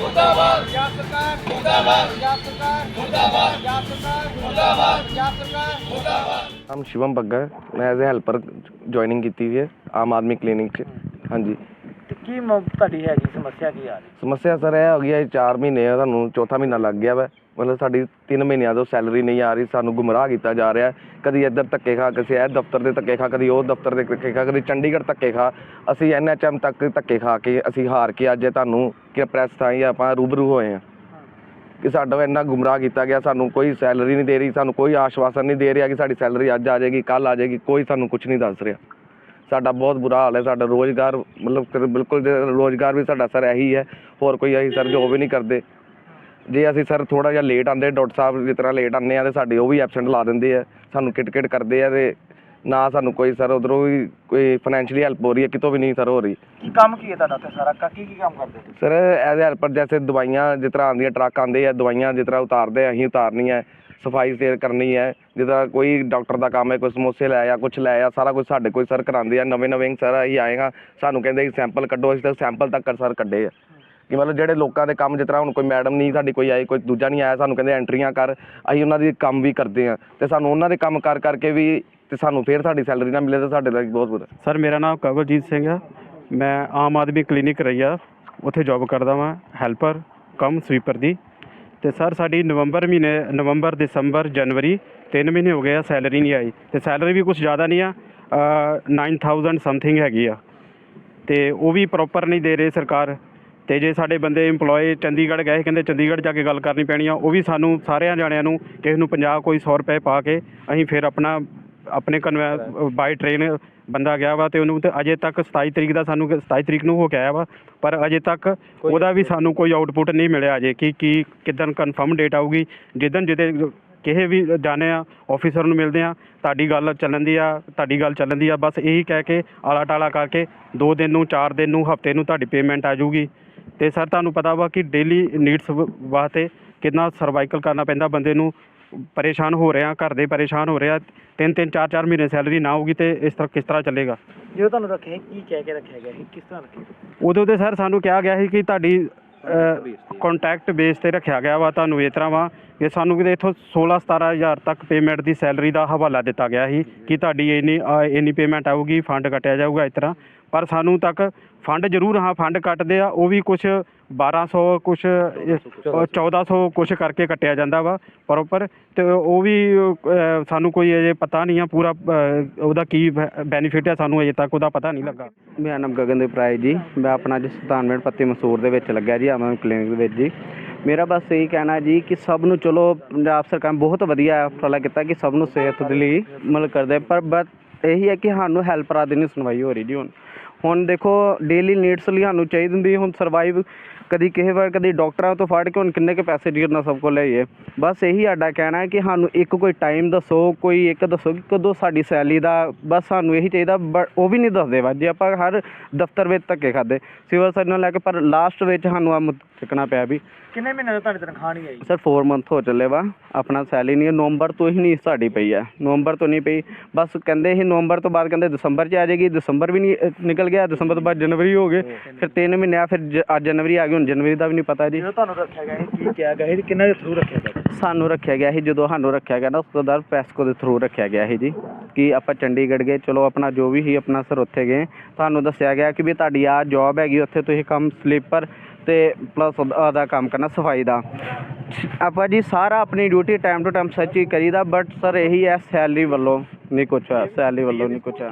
ਮੁਰਦਾਬਾਦ। ਪੰਜਾਬ ਸਰਕਾਰ ਮੁਰਦਾਬਾਦ। ਪੰਜਾਬ ਸਰਕਾਰ ਮੁਰਦਾਬਾਦ। ਪੰਜਾਬ ਸਰਕਾਰ ਮੁਰਦਾਬਾਦ। ਪੰਜਾਬ ਸਰਕਾਰ ਮੁਰਦਾਬਾਦ। ਨਾਮ ਸ਼ਿਵਮ ਬੱਗਾ ਹੈ। ਮੈਂ ਐਜ਼ ਅ ਹੈਲਪਰ ਜੁਆਇਨਿੰਗ ਕੀਤੀ ਹੋਈ ਹੈ ਆਮ ਆਦਮੀ ਕਲੀਨਿਕ 'ਚ। ਹਾਂਜੀ। ਕੀ ਮ- ਤੁਹਾਡੀ ਹੈਗੀ ਸਮੱਸਿਆ ਕੀ ਆ ਰਹੀ? ਸਮੱਸਿਆ ਸਰ ਇਹ ਹੋ ਗਈ ਹੈ 4 ਮਹੀਨੇ ਆ ਤੁਹਾਨੂੰ ਚੌਥਾ ਮਹੀਨਾ ਲੱਗ ਗਿਆ ਵਾ। ਮਤਲਬ ਸਾਡੀ 3 ਮਹੀਨਿਆਂ ਤੋਂ ਸੈਲਰੀ ਨਹੀਂ ਆ ਰਹੀ, ਸਾਨੂੰ ਗੁੰਮਰਾਹ ਕੀਤਾ ਜਾ ਰਿਹਾ ਕਦੀ ਇੱਧਰ ਧੱਕੇ ਖਾ ਕਿਸੇ ਇਹ ਦਫ਼ਤਰ ਦੇ ਧੱਕੇ ਖਾ, ਕਦੀ ਉਹ ਦਫ਼ਤਰ ਦੇ ਧੱਕੇ ਖਾ, ਕਦੀ ਚੰਡੀਗੜ੍ਹ ਧੱਕੇ ਖਾ। ਅਸੀਂ ਐਨਐਚਐਮ ਤੱਕ ਧੱਕੇ ਖਾ ਕੇ ਅਸੀਂ ਹਾਰ ਕੇ ਅੱਜ ਤੁਹਾਨੂੰ ਕਿ ਪ੍ਰੈਸ ਹੀ ਆਪਾਂ ਰੂਬਰੂ ਹੋਏ ਹਾਂ। ਕਿ ਸਾਡਾ ਇੰਨਾ ਗੁੰਮਰਾਹ ਕੀਤਾ ਗਿਆ, ਸਾਨੂੰ ਕੋਈ ਸੈਲਰੀ ਨਹੀਂ ਦੇ ਰਹੀ, ਸਾਨੂੰ ਕੋਈ ਆਸ਼ਵਾਸਨ ਨਹੀਂ ਦੇ ਰਿਹਾ ਕਿ ਸਾਡੀ ਸੈਲਰੀ ਅੱਜ ਆ ਜਾਏਗੀ ਕੱਲ ਆ ਜਾਏਗੀ, ਕੋਈ ਸਾਨੂੰ ਕੁਝ ਨਹੀਂ ਦੱਸ ਰਿਹਾ। ਸਾਡਾ ਬਹੁਤ ਬੁਰਾ ਹਾਲ ਹੈ, ਸਾਡਾ ਰੋਜ਼ਗਾਰ ਮਤਲਬ ਬਿਲਕੁਲ ਜੇ ਰੋਜ਼ਗਾਰ ਵੀ ਸਾਡਾ ਸਰ ਇਹੀ ਹੈ, ਹੋਰ ਕੋਈ ਅਸੀਂ ਸਰ ਜੋਬ ਵੀ ਨਹੀਂ ਕਰਦੇ। ਜੇ ਅਸੀਂ ਸਰ ਥੋੜਾ ਜਿਹਾ ਲੇਟ ਆਂਦੇ ਡਾਕਟਰ ਸਾਹਿਬ ਜਿਸ ਤਰ੍ਹਾਂ ਲੇਟ ਆਉਂਦੇ ਆ ਤੇ ਸਾਡੇ ਉਹ ਵੀ ਐਬਸੈਂਟ ਲਾ ਦਿੰਦੇ ਆ ਸਾਨੂੰ ਕਿਟ ਕਿਟ ਕਰਦੇ ਆ ਤੇ ਨਾ ਸਾਨੂੰ ਕੋਈ ਸਰ ਉਧਰੋਂ ਵੀ ਕੋਈ ਫਾਈਨੈਂਸ਼ੀਅਲੀ ਹੈਲਪ ਹੋ ਰਹੀ ਹੈ ਕਿਤੋਂ ਵੀ ਨਹੀਂ ਸਰ ਹੋ ਰਹੀ। ਕੀ ਕੰਮ ਕੀ ਹੈ ਤੁਹਾਡਾ ਤੇ ਸਾਰਾ? ਕ- ਕੀ ਕੀ ਕੰਮ ਕਰਦੇ ਸਰ ਐਜ਼ ਹੈਲਪਰ ਜੈਸੇ ਦਵਾਈਆਂ ਜਿਸ ਤਰ੍ਹਾਂ ਆਉਂਦੀਆਂ ਟਰੱਕ ਆਉਂਦੇ ਆ ਦਵਾਈਆਂ ਜਿਸ ਤਰ੍ਹਾਂ ਉਤਾਰਦੇ ਆ ਅਸੀਂ ਉਤਾਰਨੀ ਹੈ ਸਫ਼ਾਈ ਸੇਰ ਕਰਨੀ ਹੈ ਤਰ੍ਹਾਂ ਕੋਈ ਡਾਕਟਰ ਦਾ ਕੰਮ ਹੈ ਕੋਈ ਸਮੋਸੇ ਲੈ ਆ ਕੁਝ ਲੈ ਆ ਸਾਰਾ ਕੁਝ ਸਾਡੇ ਕੋਈ ਸਰ ਕਰਾਉਂਦੇ ਆ ਨਵੇਂ ਨਵੇਂ ਸਰ ਅਸੀਂ ਆਏਗਾ ਸਾਨੂੰ ਕਹਿੰਦੇ ਸੈਂਪਲ ਕੱਢੋ ਅਸੀਂ ਤਾਂ ਸੈਂਪਲ ਤੱਕ ਸਰ ਕੱਢੇ ਆ। ਕਿ ਮਤਲਬ ਜਿਹੜੇ ਲੋਕਾਂ ਦੇ ਕੰਮ ਜਿਸ ਤਰ੍ਹਾਂ ਹੁਣ ਕੋਈ ਮੈਡਮ ਨਹੀਂ ਸਾਡੀ ਕੋਈ ਆਈ ਕੋਈ ਦੂਜਾ ਨਹੀਂ ਆਇਆ ਸਾਨੂੰ ਕਹਿੰਦੇ ਐਂਟਰੀਆਂ ਕਰ ਅਸੀਂ ਉਹਨਾਂ ਦੀ ਕੰਮ ਵੀ ਕਰਦੇ ਆ ਤੇ ਸਾਨੂੰ ਉਹਨਾਂ ਦੇ ਕੰਮ ਕਰ ਕਰਕੇ ਵੀ ਤੇ ਸਾਨੂੰ ਫੇਰ ਸਾਡੀ ਸੈਲਰੀ ਨਾ ਮਿਲੇ ਤਾਂ ਸਾਡੇ ਲਈ ਬਹੁਤ ਬੁਰਾ। ਸਰ ਮੇਰਾ ਨਾਮ ਕਵਲਜੀਤ ਸਿੰਘ ਆ। ਮੈਂ ਆਮ ਆਦਮੀ ਕਲੀਨਿਕ ਰਈਆ ਉੱਥੇ ਜੌਬ ਕਰਦਾ ਵਾਂ ਹੈਲਪਰ ਕਮ ਸਵੀਪਰ ਦੀ। ਤੇ ਸਰ ਸਾਡੀ ਨਵੰਬਰ ਮਹੀਨੇ ਨਵੰਬਰ ਦਸੰਬਰ ਜਨਵਰੀ ਤਿੰਨ ਮਹੀਨੇ ਹੋ ਗਏ ਆ ਸੈਲਰੀ ਨਹੀਂ ਆਈ। ਤੇ ਸੈਲਰੀ ਵੀ ਕੁਝ ਜ਼ਿਆਦਾ ਨਹੀਂ ਆ ਅ, 9000 ਸਮਥਿੰਗ ਹੈਗੀ ਆ। ਤੇ ਉਹ ਵੀ ਪ੍ਰੋਪਰ ਨਹੀਂ ਦੇ ਰਹੇ ਸਰਕਾਰ। ਤੇ ਜੇ ਸਾਡੇ ਬੰਦੇ EMPLOYE ਚੰਡੀਗੜ੍ਹ ਗਏ ਕਹਿੰਦੇ ਚੰਡੀਗੜ੍ਹ ਜਾ ਕੇ ਗੱਲ ਕਰਨੀ ਪੈਣੀ ਆ ਉਹ ਵੀ ਸਾਨੂੰ ਸਾਰਿਆਂ ਜਾਣਿਆਂ ਨੂੰ ਕਿਸੇ ਨੂੰ 50 ਕੋਈ 100 ਰੁਪਏ ਪਾ ਕੇ ਅਸੀਂ ਫਿਰ ਆਪਣਾ ਆਪਣੇ ਕਨਵੈ ਬਾਈ ਟ੍ਰੇਨ ਬੰਦਾ ਗਿਆ ਵਾ ਤੇ ਉਹਨੂੰ ਤੇ ਅਜੇ ਤੱਕ 27 ਤਰੀਕ ਦਾ ਸਾਨੂੰ 27 ਤਰੀਕ ਨੂੰ ਹੋ ਕੇ ਆਇਆ ਵਾ ਪਰ ਅਜੇ ਤੱਕ ਉਹਦਾ ਵੀ ਸਾਨੂੰ ਕੋਈ ਆਊਟਪੁੱਟ ਨਹੀਂ ਮਿਲਿਆ ਅਜੇ ਕਿ ਕੀ ਕਿਦਨ ਕਨਫਰਮ ਡੇਟ ਆਊਗੀ ਜਿੱਦਨ ਜਿਹਦੇ ਕਿਸੇ ਵੀ ਜਾਣੇ ਆ ਆਫੀਸਰ ਨੂੰ ਮਿਲਦੇ ਆ ਤੁਹਾਡੀ ਗੱਲ ਚੱਲਣ ਦੀ ਆ ਤੁਹਾਡੀ ਗੱਲ ਚੱਲਣ ਦੀ ਆ ਬਸ ਇਹੀ ਕਹਿ ਕੇ ਆਲਾ ਟਾਲਾ ਕਰਕੇ 2 ਦਿਨ ਨੂੰ 4 ਦਿਨ ਨੂੰ ਹਫ਼ਤੇ ਨੂੰ ਤੁਹਾਡੀ ਪੇਮੈਂਟ ਆ ਜਾਊਗੀ। ਤੇ ਸਰ ਤੁਹਾਨੂੰ ਪਤਾ ਵਾ ਕਿ ਡੇਲੀ ਨੀਡਸ ਵਾਸਤੇ ਕਿੰਨਾ ਸਰਵਾਈਕਲ ਕਰਨਾ ਪੈਂਦਾ ਬੰਦੇ ਨੂੰ ਪਰੇਸ਼ਾਨ ਹੋ ਰਿਹਾ ਘਰ ਦੇ ਪਰੇਸ਼ਾਨ ਹੋ ਰਿਹਾ ਤਿੰਨ ਤਿੰਨ ਚਾਰ ਚਾਰ ਮਹੀਨੇ ਸੈਲਰੀ ਨਾ ਹੋਊਗੀ ਤੇ ਇਸ ਤਰ੍ਹਾਂ ਕਿਸ ਤਰ੍ਹਾਂ ਚੱਲੇਗਾ? ਜਦੋਂ ਤੁਹਾਨੂੰ ਰੱਖਿਆ ਕੀ ਕਹਿ ਕੇ ਰੱਖਿਆ ਗਿਆ ਸੀ ਕਿਸ ਤਰ੍ਹਾਂ ਰੱਖਿਆ? ਉਦੋਂ ਤੇ ਸਰ ਸਾਨੂੰ ਕਿਹਾ ਗਿਆ ਸੀ ਕਿ ਤੁਹਾਡੀ ਕੰਟੈਕਟ ਬੇਸ ਤੇ। ਰੱਖਿਆ ਗਿਆ ਵਾ ਤੁਹਾਨੂੰ ਇਸ ਤਰ੍ਹਾਂ ਵਾ ਕਿ ਸਾਨੂੰ ਕਿਤੇ ਇੱਥੋਂ 16 17000 ਤੱਕ ਪੇਮੈਂਟ ਦੀ ਸੈਲਰੀ ਦਾ ਹਵਾਲਾ ਦਿੱਤਾ ਗਿਆ ਸੀ ਕਿ ਤੁਹਾਡੀ ਇੰਨੀ ਇੰਨੀ ਪੇਮੈਂਟ ਆਊਗੀ ਫੰਡ ਕੱਟਿਆ ਜਾਊਗਾ ਇਸ ਤਰ੍ਹਾਂ। ਪਰ ਸਾਨੂੰ ਤੱਕ ਫੰਡ ਜ਼ਰੂਰ ਹਾਂ ਫੰਡ ਕੱਟਦੇ ਆ ਉਹ ਵੀ ਕੁਝ 1200 ਕੁਝ 1400 ਕੁਝ ਕਰਕੇ ਕੱਟਿਆ ਜਾਂਦਾ ਵਾ ਪ੍ਰੋਪਰ ਤੇ ਉਹ ਵੀ ਸਾਨੂੰ ਕੋਈ ਅਜੇ ਪਤਾ ਨਹੀਂ ਆ ਪੂਰਾ ਉਹਦਾ ਕੀ ਬੈਨੀਫਿਟ ਹੈ ਸਾਨੂੰ ਅਜੇ ਤੱਕ ਉਹਦਾ ਪਤਾ ਨਹੀਂ ਲੱਗਾ। ਮੇਰਾ ਨਾਮ ਗਗਨਦੀਪ ਰਾਏ ਜੀ ਮੈਂ ਆਪਣਾ ਜੀ ਸੁਲਤਾਨਪੁਰ ਪੱਤੀ ਮਸੂਰ ਦੇ ਵਿੱਚ ਲੱਗਿਆ ਜੀ ਆਮਨ ਕਲੀਨਿਕ ਦੇ ਵਿੱਚ ਜੀ। ਮੇਰਾ ਬਸ ਇਹੀ ਕਹਿਣਾ ਜੀ ਕਿ ਸਭ ਨੂੰ ਚਲੋ ਪੰਜਾਬ ਸਰਕਾਰ ਬਹੁਤ ਵਧੀਆ ਉਪਰਾਲਾ ਕੀਤਾ ਕਿ ਸਭ ਨੂੰ ਸਿਹਤ ਦੇ ਲਈ ਮਤਲਬ ਕਰਦੇ ਪਰ ਬਟ ਇਹੀ ਹੈ ਕਿ ਸਾਨੂੰ ਹੈਲਪਰਾਂ ਦੀ ਨਹੀਂ ਸੁਣਵਾਈ ਹੋ ਰਹੀ ਜੀ ਹੁਣ। ਹੁਣ ਦੇਖੋ ਡੇਲੀ ਨੀਡਸ ਲਈ ਸਾਨੂੰ ਚਾਹੀਦੀ ਹੁੰਦੀ, ਹੁਣ ਸਰਵਾਈਵ ਕਦੀ ਕਿਸੇ ਵਾਰ ਕਦੀ ਡਾਕਟਰਾਂ ਤੋਂ ਫੜ ਕੇ ਹੁਣ ਕਿੰਨੇ ਕੁ ਪੈਸੇ ਜਿੰਨਾ ਸਭ ਕੋਲ ਲਈਏ ਬਸ ਇਹੀ ਸਾਡਾ ਕਹਿਣਾ ਹੈ ਕਿ ਸਾਨੂੰ ਇੱਕ ਕੋਈ ਟਾਈਮ ਦੱਸੋ, ਕੋਈ ਇੱਕ ਦੱਸੋ ਕਿ ਕਦੋਂ ਸਾਡੀ ਸੈਲਰੀ ਦਾ ਬਸ ਸਾਨੂੰ ਇਹੀ ਚਾਹੀਦਾ ਬਟ ਉਹ ਵੀ ਨਹੀਂ ਦੱਸਦੇ ਵਾ ਜੇ ਆਪਾਂ ਹਰ ਦਫ਼ਤਰ ਵਿੱਚ ਧੱਕੇ ਖਾਦੇ, ਸਿਵਲ ਸਰਜਨ ਲੈ ਕੇ, ਪਰ ਲਾਸਟ ਵਿੱਚ ਸਾਨੂੰ ਆ ਚੱਕਣਾ ਪਿਆ ਵੀ। ਕਿੰਨੇ ਮਹੀਨੇ ਤੋਂ ਤੁਹਾਡੀ ਤਨਖਾਹ ਨਹੀਂ ਆਈ? ਸਰ 4 ਮੰਥ ਹੋ ਚੱਲੇ ਵਾ। ਆਪਣਾ ਸੈਲਰੀ ਨਹੀਂ ਨਵੰਬਰ ਤੋਂ ਹੀ ਨਹੀਂ ਸਾਡੀ ਪਈ ਹੈ ਨਵੰਬਰ ਤੋਂ ਨਹੀਂ ਪਈ। ਬਸ ਕਹਿੰਦੇ ਸੀ ਨਵੰਬਰ ਤੋਂ ਬਾਅਦ ਕਹਿੰਦੇ ਦਸੰਬਰ 'ਚ ਆ ਜਾਏਗੀ ਦਸੰਬਰ ਵੀ ਨਹੀਂ ਨਿਕਲ ਗਿਆ ਦਸੰਬਰ ਤੋਂ ਬਾਅਦ ਜਨਵਰੀ ਹੋ ਗਏ। ਫਿਰ 3 ਮਹੀਨੇ ਆ ਫਿਰ ਜ- ਅੱਜ ਜਨਵਰੀ ਆ ਗਈ ਹੁਣ ਜਨਵਰੀ ਦਾ ਵੀ ਨਹੀਂ ਪਤਾ ਜੀ। ਜਦੋਂ ਤੁਹਾਨੂੰ ਰੱਖਿਆ ਗਿਆ ਸੀ ਕੀ ਕਿਹਾ ਗਿਆ ਸੀ ਕਿੰਨਾ ਦੇ ਥਰੂ ਰੱਖਿਆ ਗਿਆ? ਸਾਨੂੰ ਰੱਖਿਆ ਗਿਆ ਸੀ ਜਦੋਂ ਸਾਨੂੰ ਰੱਖਿਆ ਗਿਆ ਨਾ ਉਸ ਤੋਂ ਬਾਅਦ ਪੈਸਕੋ ਦੇ ਥਰੂ ਰੱਖਿਆ ਗਿਆ ਸੀ ਜੀ। ਕਿ ਆਪਾਂ ਚੰਡੀਗੜ੍ਹ ਗਏ ਚਲੋ ਆਪਣਾ ਜੋ ਵੀ ਸੀ ਆਪਣਾ ਸਰ ਉੱਥੇ ਗਏ। ਤੁਹਾਨੂੰ ਦੱਸਿਆ ਗਿਆ ਕਿ ਵੀ ਤੁਹਾਡੀ ਆ ਜੌਬ ਹੈਗੀ ਉੱਥੇ ਤੁਸੀਂ ਕੰਮ ਸਲੀਪਰ ਤੇ ਪਲੱਸ ਉਹਦਾ ਕੰਮ ਕਰਨਾ ਸਫ਼ਾਈ ਦਾ। ਆਪਾਂ ਜੀ ਸਾਰਾ ਆਪਣੀ ਡਿਊਟੀ ਟਾਈਮ ਟੂ ਟਾਈਮ ਸੱਚ ਹੀ ਕਰੀਦਾ ਬਟ ਸਰ ਇਹੀ ਹੈ ਸੈਲਰੀ ਵੱਲੋਂ ਨਹੀਂ ਕੁਛ ਹੈ ਸੈਲਰੀ ਵੱਲੋਂ ਨਹੀਂ ਕੁਛ ਹੈ